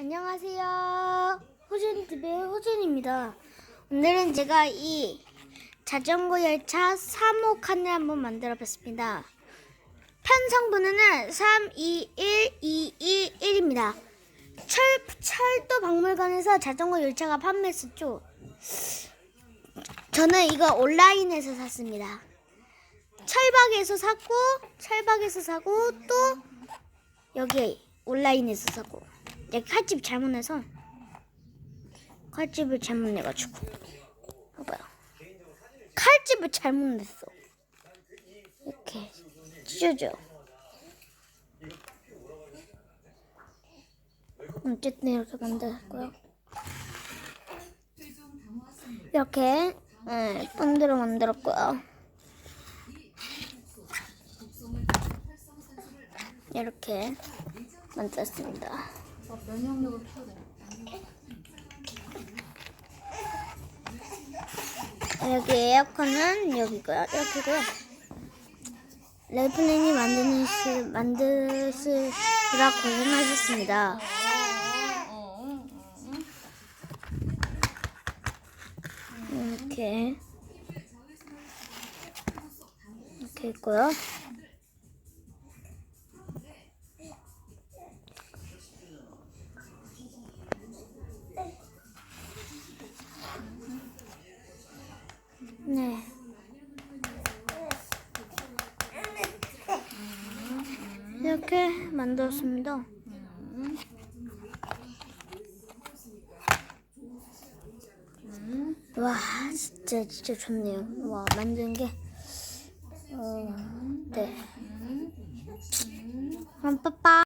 안녕하세요. 호진TV의 호진입니다. 오늘은 제가 이 자전거 열차 3호 칸을 한번 만들어 봤습니다. 편성 번호는 3, 2, 1, 2, 2, 1입니다. 철, 철도 박물관에서 자전거 열차가 판매했었죠. 저는 이거 온라인에서 샀습니다. 철박에서 샀고, 철박에서 사고, 또 여기 온라인에서 사고 여기 칼집 잘못 내서 칼집을 잘못 내가지고. 봐봐요 칼집을 잘못 냈어. 이렇게 찢어져 어쨌든 이렇게 만들었고요. 이렇게 네, 본드로 만들었고요. 이렇게 만들었습니다. 면역력을 키워야 여기 에어컨은 여기고요. 이렇게고요. 레이플랜이 만드는 시, 만드시라 고생하셨습니다. 이렇게 이렇게 있고요. 네. 이렇게 만들었습니다. 와, 진짜 진짜 좋네요. 와, 만든 게 어, 네. 그럼 빠빠.